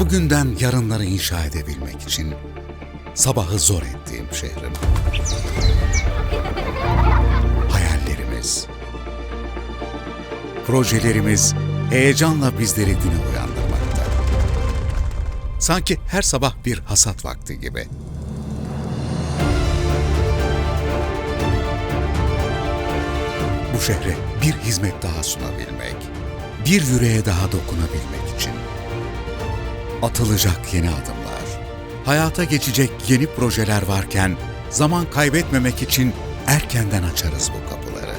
bugünden yarınları inşa edebilmek için sabahı zor ettiğim şehrim. Hayallerimiz, projelerimiz heyecanla bizleri güne uyandırmakta. Sanki her sabah bir hasat vakti gibi. Bu şehre bir hizmet daha sunabilmek, bir yüreğe daha dokunabilmek için. Atılacak yeni adımlar, hayata geçecek yeni projeler varken zaman kaybetmemek için erkenden açarız bu kapıları.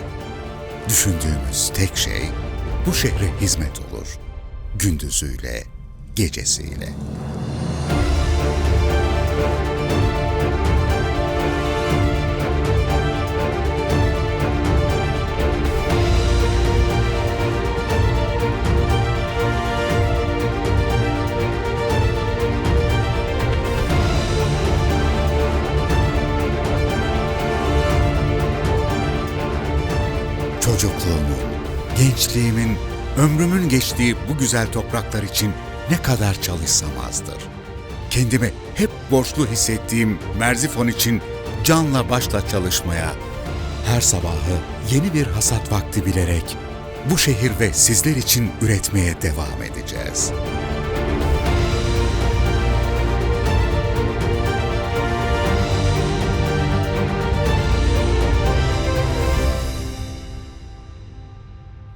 Düşündüğümüz tek şey bu şehre hizmet olur. Gündüzüyle, gecesiyle. Çocukluğumun, gençliğimin, ömrümün geçtiği bu güzel topraklar için ne kadar çalışsam azdır. Kendimi hep borçlu hissettiğim Merzifon için canla başla çalışmaya, her sabahı yeni bir hasat vakti bilerek bu şehir ve sizler için üretmeye devam edeceğiz.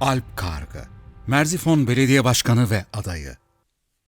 Alp Kargı, Merzifon Belediye Başkanı ve adayı.